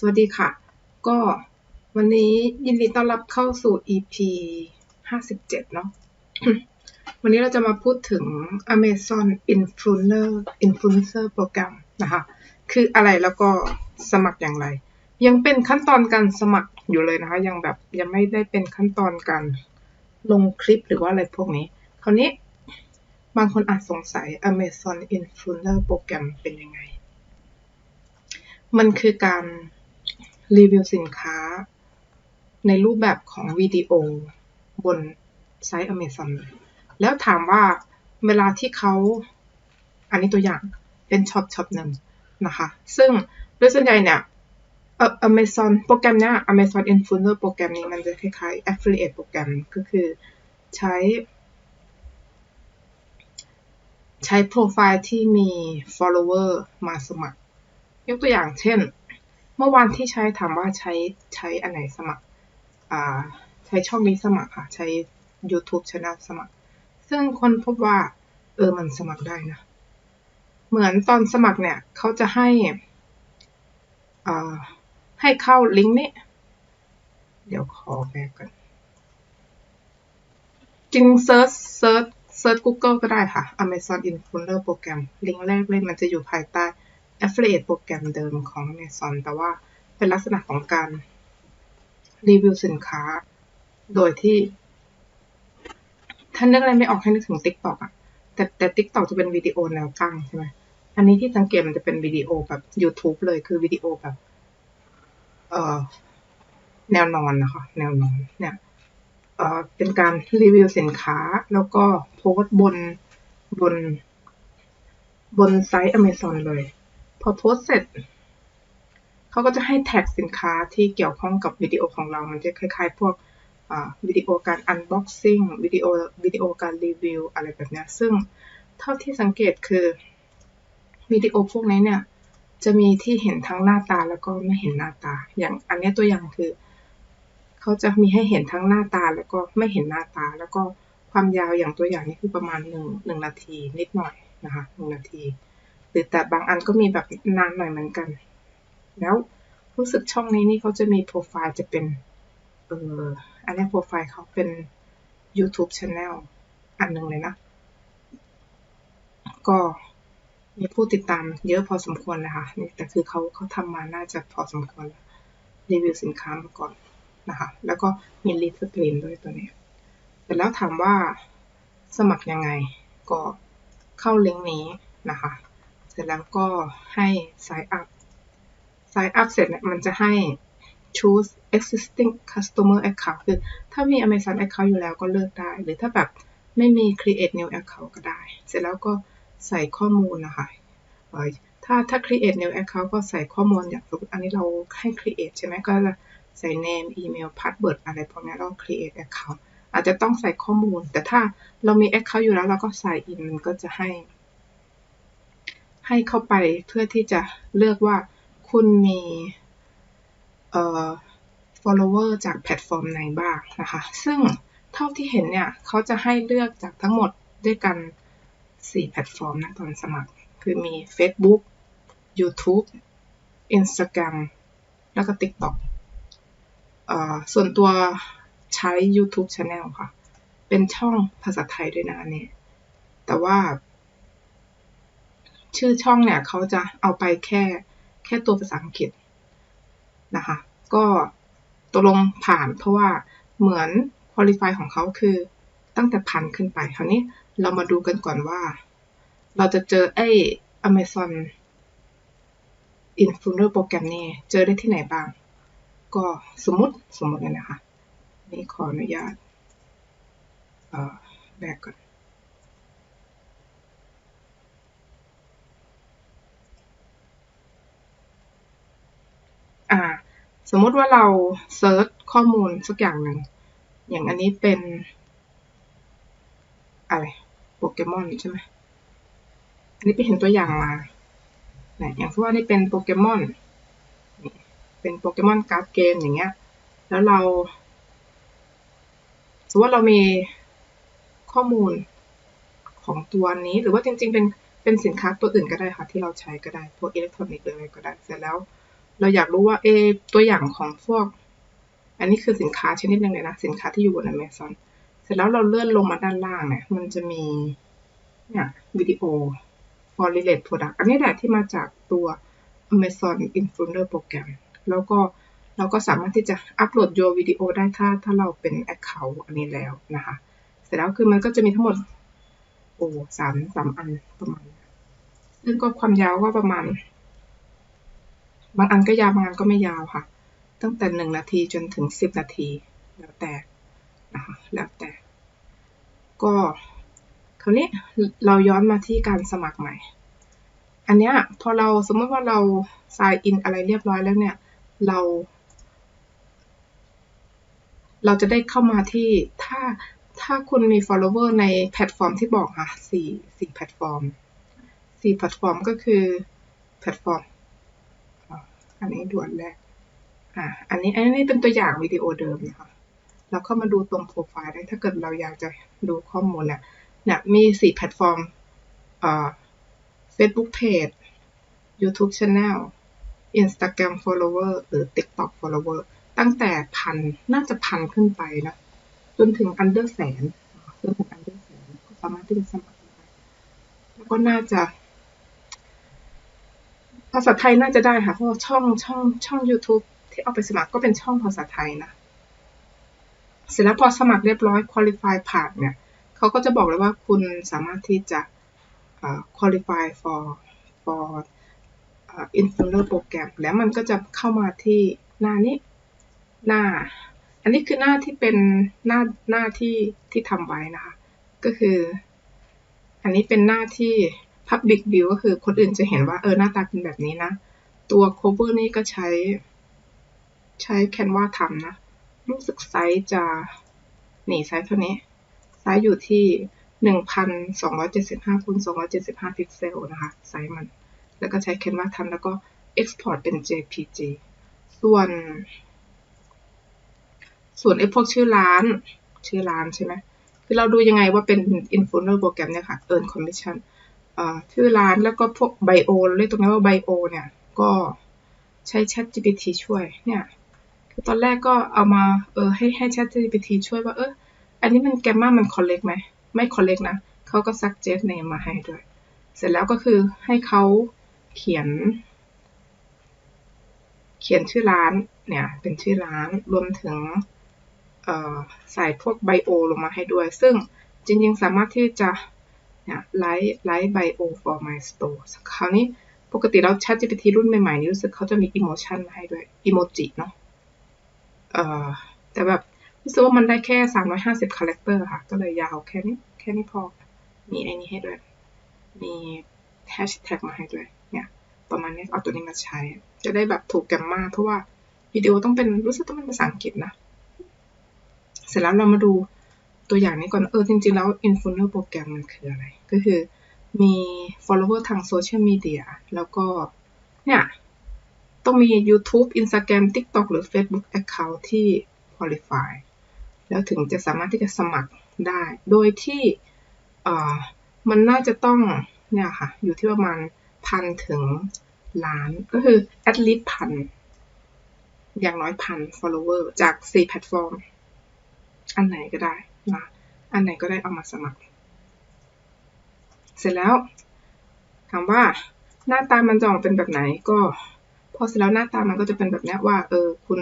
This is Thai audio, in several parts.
สวัสดีค่ะ ก็วันนี้ยินดีต้อนรับเข้าสู่ EP 57 เนาะ วันนี้เราจะมาพูดถึง Amazon Influencer Influencer โปรแกรมนะคะ คืออะไรแล้วก็สมัครอย่างไร ยังเป็นขั้นตอนการสมัครอยู่เลยนะคะ ยังแบบยังไม่ได้เป็นขั้นตอนการลงคลิปหรือว่าอะไรพวกนี้ คราวนี้บางคนอาจสงสัย Amazon Influencer โปรแกรมเป็นยังไง มันคือการ รีวิวสินค้า ในรูปแบบของวิดีโอบนไซต์ Amazon แล้วถามว่าเวลาที่เขา อันนี้ตัวอย่างเป็นช็อปช็อปหนึ่งนะคะ ซึ่งโดยส่วนใหญ่เนี่ยเอ่อ Amazon โปรแกรมเนี้ย Amazon Influencer โปรแกรมนี้มันจะคล้ายๆ Affiliate โปรแกรมก็คือใช้ ใช้โปรไฟล์ที่มี follower มาสมัคร ยกตัวอย่างเช่น เมื่อวานที่ใช้ถามว่าใช้ใช้อันไหนสมัคร อ่า ใช้ช่องนี้สมัครค่ะ ใช้ YouTube Channel สมัคร ซึ่งคนพบว่า เออ มันสมัครได้นะ เหมือนตอนสมัครเนี่ยเขาจะให้ อ่า ให้เข้าลิงก์นี้ เดี๋ยวขอแบกกันจริงเซิร์ชเซิร์ชเซิร์ช Google ก็ได้ค่ะ Amazon Influencer โปรแกรมลิงก์แรกเลยมันจะอยู่ภายใต้ Affiliate โปรแกรมเดิมของ Amazon แต่ว่าเป็นลักษณะของการรีวิวสินค้า โดยที่ท่านนึกอะไรไม่ออกให้นึกถึง TikTok อะแต่แต่ TikTok จะเป็นวิดีโอแนวตั้งใช่ไหมอันนี้ที่สังเกตมันจะเป็นวิดีโอแบบ YouTube เลยคือวิดีโอแบบ เอ่อ แนวนอนนะคะ แนวนอนเนี่ยเอ่อเป็นการรีวิวสินค้า แล้วก็โพสต์บนบน บนไซต์ Amazon เลย พอโพสเสร็จเขาก็จะให้แท็กสินค้าที่เกี่ยวข้องกับวิดีโอของเรา มันจะคล้ายๆ พวกวิดีโอการ unboxing วิดีโอวิดีโอการรีวิวอะไรแบบนี้ซึ่งเท่าที่สังเกตคือวิดีโอพวกนี้เนี่ย จะมีที่เห็นทั้งหน้าตาแล้วก็ไม่เห็นหน้าตา อย่างอันนี้ตัวอย่างคือเขาจะมีให้เห็นทั้งหน้าตาแล้วก็ไม่เห็นหน้าตา แล้วก็ความยาวอย่างตัวอย่างนี้คือประมาณหนึ่งหนึ่งนาทีนิดหน่อยนะคะหนึ่งนาที หรือแต่บางอันก็มีแบบนานหน่อยเหมือนกัน แล้วรู้สึกช่องนี้นี่เขาจะมีโปรไฟล์จะเป็น เอออันนี้โปรไฟล์เขาเป็น YouTube Channel อันหนึ่งเลยนะ ก็มีผู้ติดตามเยอะพอสมควรเลยค่ะนี่แต่คือเขาเขาทำมาน่าจะพอสมควร รีวิวสินค้ามาก่อนนะคะ แล้วก็มีลิสต์สกรีนด้วยตัวนี้แต่แล้วถามว่าสมัครยังไงก็เข้าลิงก์นี้นะคะ ร็จแล้วก็ให้ sign up sign up เสร็จเนี่ยมันจะให้ choose existing customer account คือถ้ามี Amazon account อยู่แล้วก็เลือกได้ หรือถ้าแบบไม่มี create new account ก็ได้ เสร็จแล้วก็ใส่ข้อมูลนะคะถ้าถ้า create new account ก็ใส่ข้อมูลอย่างสมมติอันนี้เราให้ create ใช่ไหมก็ใส่ name email password อะไรพวกนี้เรา create account อาจจะต้องใส่ข้อมูล แต่ถ้าเรามี account อยู่แล้วเราก็ sign in มันก็จะให้ ให้เข้าไปเพื่อที่จะเลือกว่าคุณมีเอ่อ follower จากแพลตฟอร์มไหนบ้างนะคะ ซึ่งเท่าที่เห็นเนี่ยเขาจะให้เลือกจากทั้งหมดด้วยกัน 4 แพลตฟอร์มนะตอนสมัคร คือมี Facebook YouTube Instagram แล้วก็ TikTok เอ่อส่วนตัวใช้ YouTube Channel ค่ะ เป็นช่องภาษาไทยด้วยนะอันนี้ แต่ว่า ชื่อช่องเนี่ยเขาจะเอาไปแค่แค่ตัวภาษาอังกฤษนะคะ ก็ตกลงผ่านเพราะว่าเหมือน qualify ของเขาคือตั้งแต่พันขึ้นไป คราวนี้เรามาดูกันก่อนว่า เราจะเจอไอ้ Amazon Influencer โปรแกรมนี้เจอได้ที่ไหนบ้าง ก็สมมติสมมติเลยนะคะ นี่ขออนุญาตแบกก่อน อ่า สมมติว่าเราเซิร์ชข้อมูลสักอย่างหนึ่ง อย่างอันนี้เป็น อะไรโปเกมอนใช่ไหมอันนี้ไปเห็นตัวอย่างมาอย่างที่ว่านี่เป็นโปเกมอน เป็นโปเกมอนการ์ดเกมอย่างเงี้ย แล้วเรา สมมติว่าเรามีข้อมูลของตัวนี้ หรือว่าจริง ๆ เป็น เป็นสินค้าตัวอื่นก็ได้ค่ะ ที่เราใช้ก็ได้ พวกอิเล็กทรอนิกส์หรืออะไรก็ได้ เสร็จแล้ว เราอยากรู้ว่าเอตัวอย่างของพวก อันนี้คือสินค้าชนิดหนึ่งเลยนะ สินค้าที่อยู่บน Amazon เสร็จแล้วเราเลื่อนลงมาด้านล่างเนี่ย มันจะมีเนี่ยวิดีโอ for relate product อันนี้แหละที่มาจากตัว Amazon Influencer Program แล้วก็เราก็สามารถที่จะอัปโหลดโยวิดีโอได้ถ้าถ้าเราเป็น Account อันนี้แล้วนะคะ เสร็จแล้วคือมันก็จะมีทั้งหมดโอ้สามสามอันประมาณ ซึ่งก็ความยาวก็ประมาณ บางอันก็ยาวบางอันก็ไม่ยาวค่ะ ตั้งแต่หนึ่งนาทีจนถึงสิบนาที แล้วแต่นะคะแล้วแต่ ก็คราวนี้เราย้อนมาที่การสมัครใหม่ อันเนี้ยพอเราสมมติว่าเรา sign in อะไรเรียบร้อยแล้วเนี่ย เรา เราจะได้เข้ามาที่ถ้าถ้าคุณมี follower ในแพลตฟอร์มที่บอกค่ะสี่สี่แพลตฟอร์มสี่แพลตฟอร์มก็คือแพลตฟอร์ม อันนี้ด่วนแรกอ่าอันนี้อันนี้เป็นตัวอย่างวิดีโอเดิมนะคะเราเข้ามาดูตรงโปรไฟล์ได้ถ้าเกิดเราอยากจะดูข้อมูลเนี่ยเนี่ยมีสี่แพลตฟอร์มอ่า Facebook Page YouTube Channel Instagram Follower หรือ TikTok Follower ตั้งแต่พันน่าจะพันขึ้นไปนะจนถึงอันเดอร์แสนจนถึงอันเดอร์แสนก็สามารถที่จะสมัครได้แล้วก็น่าจะ ภาษาไทยน่าจะได้ค่ะ เพราะช่องช่องช่อง YouTube ที่เอาไปสมัครก็เป็นช่องภาษาไทยนะ เสร็จแล้วพอสมัครเรียบร้อย qualify ผ่านเนี่ยเขาก็จะบอกเลยว่าคุณสามารถที่จะ uh, qualify for for uh, influencer program แล้วมันก็จะเข้ามาที่หน้านี้หน้า อันนี้คือหน้าที่เป็นหน้าหน้าที่ที่ทำไว้นะคะ ก็คือ อันนี้เป็นหน้าที่ Public View ก็คือคนอื่นจะเห็นว่าเออหน้าตาเป็นแบบนี้นะ ตัว cover นี่ก็ใช้ ใช้ Canva ทำนะ รู้สึกไซส์จะหนีไซส์เท่านี้ ไซส์อยู่ที่ 1,275คูณ275 พิกเซลนะคะ ไซส์มัน แล้วก็ใช้ Canva ทำแล้วก็ export เป็น JPG ส่วน ส่วนไอ้พวกชื่อร้าน ชื่อร้านใช่ไหมคือเราดูยังไงว่าเป็น influencer โปรแกรมเนี่ยค่ะ earn commission ชื่อร้านแล้วก็พวกไบโอเรียกตรงนี้ว่าไบโอเนี่ย ก็ใช้ Chat GPT ช่วยเนี่ยคือตอนแรกก็เอามาเออให้ให้ Chat GPT ช่วยว่าเอออันนี้มันแกมมามันคอลเลกไหมไม่คอลเลกนะเขาก็ suggest name มาให้ด้วย เสร็จแล้วก็คือให้เขาเขียน เขียนชื่อร้านเนี่ยเป็นชื่อร้านรวมถึงใส่พวกไบโอลงมาให้ด้วย ซึ่งจริงๆ สามารถที่จะ เนี่ยไลท์ไลท์ไบโอ for my store คราวนี้ปกติแล้ว Chat GPT รุ่นใหม่ๆนี้รู้สึกเขาจะมีอีโมชันมาให้ด้วยอีโมจิเนาะเอ่อแต่แบบรู้สึกว่ามันได้แค่ 350 คาแรคเตอร์ค่ะ ก็เลยยาวแค่นี้ แค่นี้พอ มีไอ้นี้ให้ด้วย มีแฮชแท็กมาให้ด้วย เนี่ย ประมาณนี้เอาตัวนี้มาใช้ จะได้แบบถูกแกมมาเพราะว่าวิดีโอต้องเป็นรู้สึกต้องเป็นภาษาอังกฤษนะ เสร็จแล้วเรามาดู ตัวอย่างนี้ก่อนเออจริงๆ แล้ว influencer โปรแกรมมันคืออะไร ก็คือมี follower ทางโซเชียลมีเดียแล้วก็เนี่ยต้องมี YouTube Instagram TikTok หรือ Facebook Account ที่ qualify แล้วถึงจะสามารถที่จะสมัครได้ โดยที่อ่ามันน่าจะต้องเนี่ยค่ะ อยู่ที่ประมาณพันถึงล้าน ก็คือ at least พันอย่างน้อยพัน follower จาก 4 แพลตฟอร์ม อันไหนก็ได้ นะอันไหนก็ได้เอามาสมัคร เสร็จแล้วถามว่าหน้าตามันจะออกเป็นแบบไหนก็พอเสร็จแล้วหน้าตามันก็จะเป็นแบบนี้ว่าเออคุณ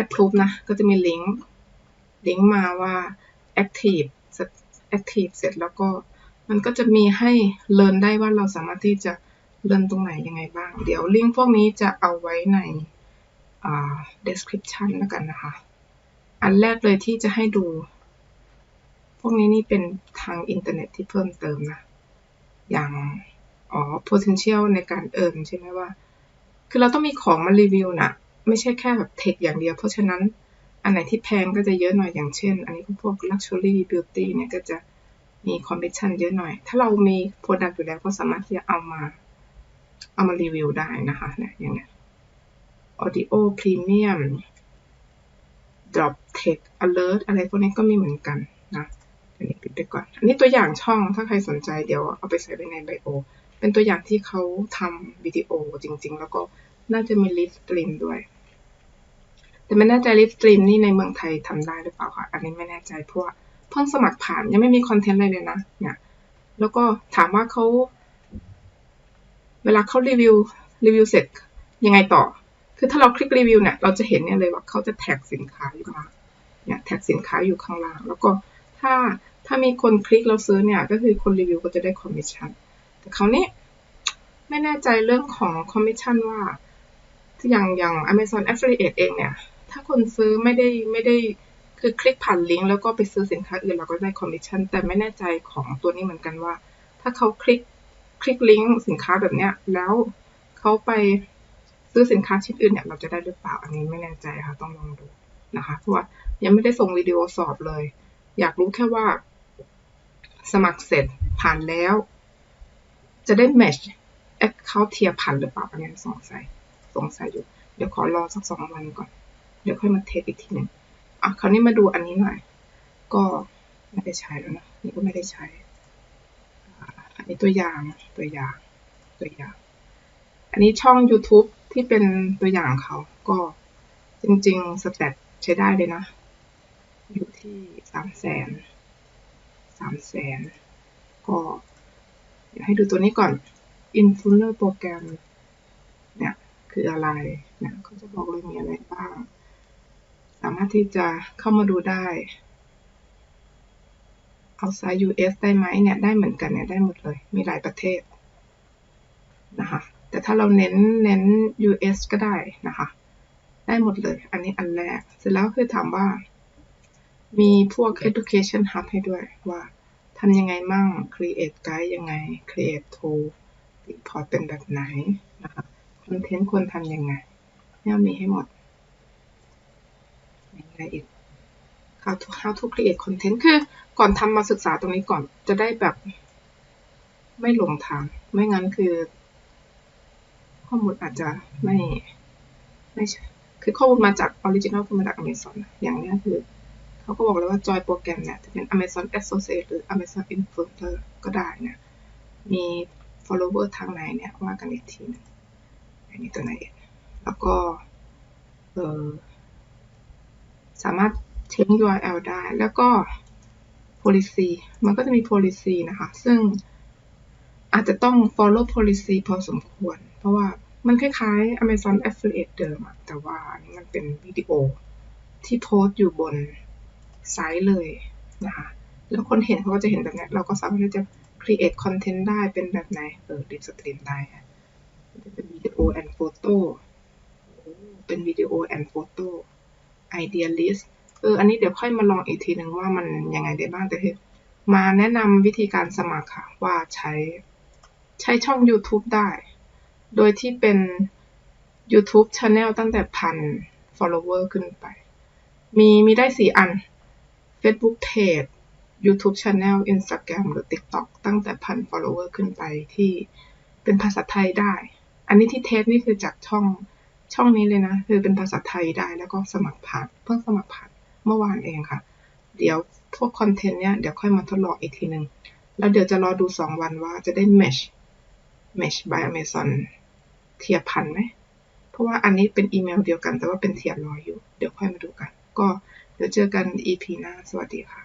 approve นะ ก็จะมีลิงก์ลิงก์มาว่า active active เสร็จแล้วก็มันก็จะมีให้เรียนได้ว่าเราสามารถที่จะเรียนตรงไหนยังไงบ้าง เดี๋ยวลิงก์พวกนี้จะเอาไว้ใน description แล้วกันนะคะ อันแรกเลยที่จะให้ดู วกนี้นี่เป็นทางอินเทอร์เน็ตที่เพิ่มเติมนะ อย่าง อ๋อ potential ในการเอิร์นใช่ไหมว่า คือเราต้องมีของมารีวิวนะไม่ใช่แค่แบบเทคอย่างเดียว เพราะฉะนั้นอันไหนที่แพงก็จะเยอะหน่อยอย่างเช่น อันนี้พวก luxury beauty เนี่ยก็จะมีคอมมิชชั่นเยอะหน่อย ถ้าเรามี product อยู่แล้วก็สามารถที่จะเอามา เอามารีวิวได้นะคะเนี่ยอย่างเนี้ย audio premium drop tech alert อะไรพวกนี้ก็มีเหมือนกันนะ อันนี้ปิดไปก่อน อันนี้ตัวอย่างช่องถ้าใครสนใจเดี๋ยวเอาไปใส่ไว้ในไบโอ เป็นตัวอย่างที่เขาทำวิดีโอจริง ๆ แล้วก็น่าจะมีลิฟสตรีมด้วย แต่ไม่แน่ใจลิฟสตรีมนี่ในเมืองไทยทำได้หรือเปล่าคะอันนี้ไม่แน่ใจเพราะว่าเพิ่งสมัครผ่านยังไม่มีคอนเทนต์อะไรเลยนะเนี่ยแล้วก็ถามว่าเขาเวลาเขารีวิวรีวิวเสร็จยังไงต่อ คือถ้าเราคลิกรีวิวเนี่ยเราจะเห็นเนี่ยเลยว่าเขาจะแท็กสินค้าอยู่มาเนี่ยแท็กสินค้าอยู่ข้างล่าง แล้วก็ถ้า ถ้ามีคนคลิกเราซื้อเนี่ย ก็คือคนรีวิวก็จะได้คอมมิชชั่น แต่คราวนี้ไม่แน่ใจเรื่องของคอมมิชชั่นว่า อย่างอย่าง Amazon Affiliate เองเนี่ย ถ้าคนซื้อไม่ได้ไม่ได้คือคลิกผ่านลิงก์แล้วก็ไปซื้อสินค้าอื่นเราก็ได้คอมมิชชั่น แต่ไม่แน่ใจของตัวนี้เหมือนกันว่า ถ้าเขาคลิกคลิกลิงก์สินค้าแบบเนี้ยแล้วเขาไปซื้อสินค้าชิ้นอื่นเนี่ยเราจะได้หรือเปล่าอันนี้ไม่แน่ใจค่ะต้องลองดูนะคะเพราะว่ายังไม่ได้ส่งวิดีโอสอบเลย อยากรู้แค่ว่า สมัครเสร็จผ่านแล้ว จะได้แมชแอคเคาท์เทียผ่านหรือเปล่าอันนี้สงสัยสงสัยอยู่ เดี๋ยวขอรอสักสองวันก่อน เดี๋ยวค่อยมาเทสอีกทีหนึ่งอะคราวนี้มาดูอันนี้หน่อย ก็ไม่ได้ใช้แล้วนะนี่ก็ไม่ได้ใช้อันนี้ตัวอย่างตัวอย่างตัวอย่าง อันนี้ช่อง YouTube ที่เป็นตัวอย่างเขาก็จริงๆสแตทใช้ได้เลยนะ อยู่ที่สามแสนามแสนก็เดี๋ยวให้ดูตัวนี้ก่อน Influencer โปรแกรมเนี่ยคืออะไรเนี่ยเขาจะบอกเลยมีอะไรบ้าง สามารถที่จะเข้ามาดูได้ outside US ได้ไหมเนี่ยได้เหมือนกันเนี่ยได้หมดเลย มีหลายประเทศนะคะแต่ถ้าเราเน้นเน้น US ก็ได้นะคะ ได้หมดเลย อันนี้อันแรก เสร็จแล้วคือถามว่า มีพวก education hub ให้ด้วยว่าทำยังไงมั่ง create guide ยังไง create tool report เป็นแบบไหนนะคะคอนเทนต์ควรทำยังไงเนี่ยมีให้หมดยังไงอีก how to how to create content คือก่อนทำมาศึกษาตรงนี้ก่อนจะได้แบบ ไม่หลงทาง ไม่งั้นคือ ข้อมูลอาจจะไม่ไม่ใช่คือข้อมูลมาจากออริจินอลคือมาจาก Amazon อย่างนี้คือ เขาก็บอกเลยว่าจอยโปรแกรมเนี่ยจะเป็น Amazon Associate หรือ Amazon Influencer ก็ได้นี่ยมี follower ทางไหนเนี่ยว่ากันอีกทีนึงอันนี้ตัวไหน แล้วก็เออสามารถ change URL ได้ แล้วก็ policy มันก็จะมี policy นะคะ ซึ่งอาจจะต้อง follow policy พอสมควร เพราะว่ามันคล้ายๆ Amazon Affiliate เดิมอะแต่ว่าอันนี้มันเป็นวิดีโอที่โพสต์อยู่บน ไซต์เลยนะคะแล้วคนเห็นเขาก็จะเห็นแบบนี้เราก็สามารถที่จะ create content ได้เป็นแบบไหน เออดิสตรีมได้เป็นวิดีโอ and photo เป็นวิดีโอ and photo idea list เออ อันนี้เดี๋ยวค่อยมาลองอีกทีหนึ่งว่ามันยังไงได้บ้างแต่คือมาแนะนำวิธีการสมัครค่ะ ว่าใช้ใช้ช่อง YouTube ได้ โดยที่เป็น YouTube Channel ตั้งแต่พัน follower ขึ้นไป มีมีได้สี่อัน Facebook Page YouTube Channel Instagram หรือ TikTok ตั้งแต่พัน follower ขึ้นไปที่เป็นภาษาไทยได้ อันนี้ที่เทสนี่คือจากช่องช่องนี้เลยนะ คือเป็นภาษาไทยได้แล้วก็สมัครผ่านเพิ่งสมัครผ่านเมื่อวานเองค่ะ เดี๋ยวพวกคอนเทนต์เนี้ยเดี๋ยวค่อยมาทดลองอีกทีหนึ่งแล้วเดี๋ยวจะรอดูสองวันว่าจะได้ mesh mesh by Amazon เทียบพันไหม เพราะว่าอันนี้เป็นอีเมลเดียวกันแต่ว่าเป็นเทียบรอยอยู่ เดี๋ยวค่อยมาดูกัน ก็ เดี๋ยวเจอกัน EP หน้า สวัสดีค่ะ